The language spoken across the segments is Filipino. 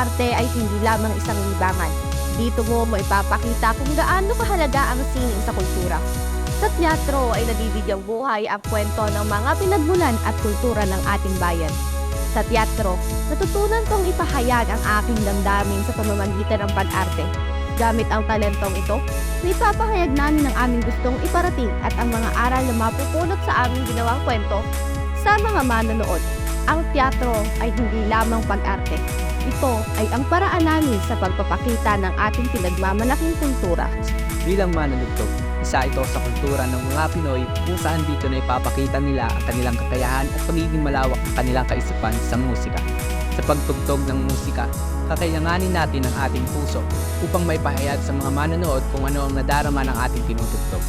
pag-arte ay hindi lamang isang libangan. Dito mo mo ipapakita kung gaano kahalaga ang sining sa kultura. Sa teatro ay nabibigyang buhay ang kwento ng mga pinagmulan at kultura ng ating bayan. Sa teatro, natutunan kong ipahayag ang aking damdamin sa pamamagitan ng pag-arte. Gamit ang talentong ito, naipapahayag namin ang aming gustong iparating at ang mga aral na mapupulot sa aming ginawang kwento sa mga manonood. Ang teatro ay hindi lamang pag-arte. Ito ay ang paraan namin sa pagpapakita ng ating pinagmamalaking kultura. Bilang manunugtog, isa ito sa kultura ng mga Pinoy kung saan dito na ipapakita nila ang kanilang kakayahan at pagiging malawak ng kanilang kaisipan sa musika. Sa pagtugtog ng musika, kakailanganin natin ang ating puso upang maipahayag sa mga manonood kung ano ang nadarama ng ating tinutugtog.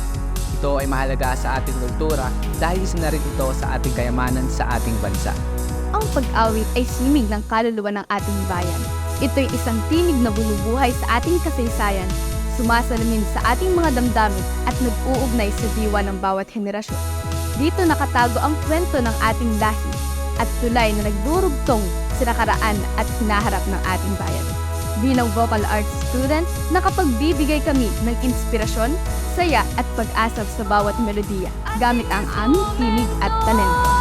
Ito ay mahalaga sa ating kultura dahil isa na rin ito sa ating kayamanan sa ating bansa. Ang pag-awit ay simig ng kaluluwa ng ating bayan. Ito'y isang tinig na bumubuhay sa ating kasaysayan, sumasalamin sa ating mga damdamin at nag-uugnay sa diwa ng bawat henerasyon. Dito nakatago ang kwento ng ating lahi at tulay na nagdurugtong sa nakaraan at hinaharap ng ating bayan. Bilang vocal arts student, nakapagbibigay kami ng inspirasyon, saya at pag-asa sa bawat melodiya gamit ang aming tinig at talento.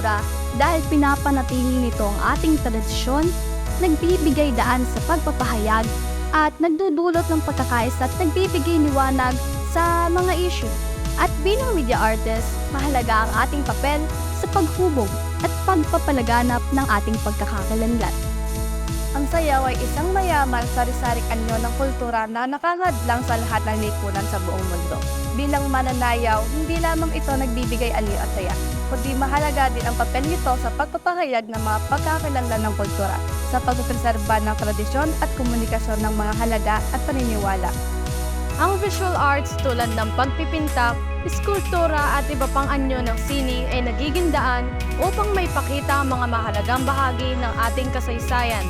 Kultura dahil pinapanatili nito ang ating tradisyon, nagbibigay daan sa pagpapahayag, at nagdudulot ng pagkakaisa at nagbibigay liwanag sa mga issue. At bilang media artist, mahalaga ang ating papel sa paghubog at pagpapalaganap ng ating pagkakakilanlan. Ang sayaw ay isang mayaman sari-saring anyo ng kultura na nakanghadlang sa lahat ng lipunan sa buong mundo. Bilang mananayaw, hindi lamang ito nagbibigay aliw at saya, kundi mahalaga din ang papel nito sa pagpapahayag ng mga pagkakalanlan ng kultura, sa pagpipreserba ng tradisyon at komunikasyon ng mga halaga at paniniwala. Ang visual arts tulad ng pagpipinta, iskultura at iba pang anyo ng sining ay nagiging daan upang may pakita ang mga mahalagang bahagi ng ating kasaysayan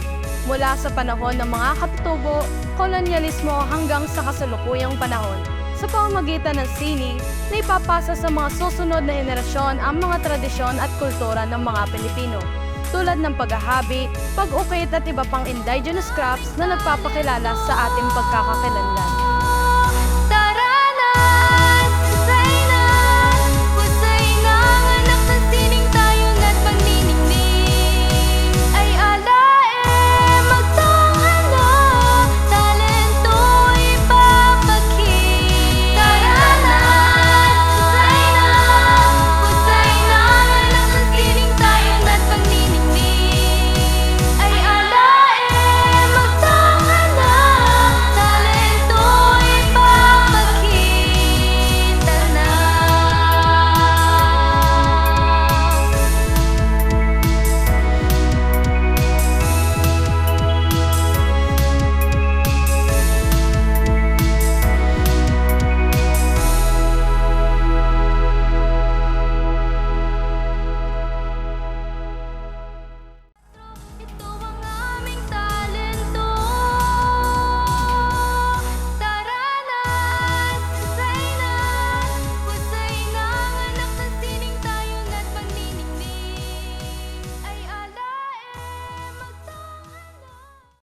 mula sa panahon ng mga katutubo, kolonyalismo hanggang sa kasalukuyang panahon. Sa pamamagitan ng sining, na ipapasa sa mga susunod na henerasyon ang mga tradisyon at kultura ng mga Pilipino tulad ng paghahabi, pag-ukit at iba pang indigenous crafts na nagpapakilala sa ating pagkakakilanlan.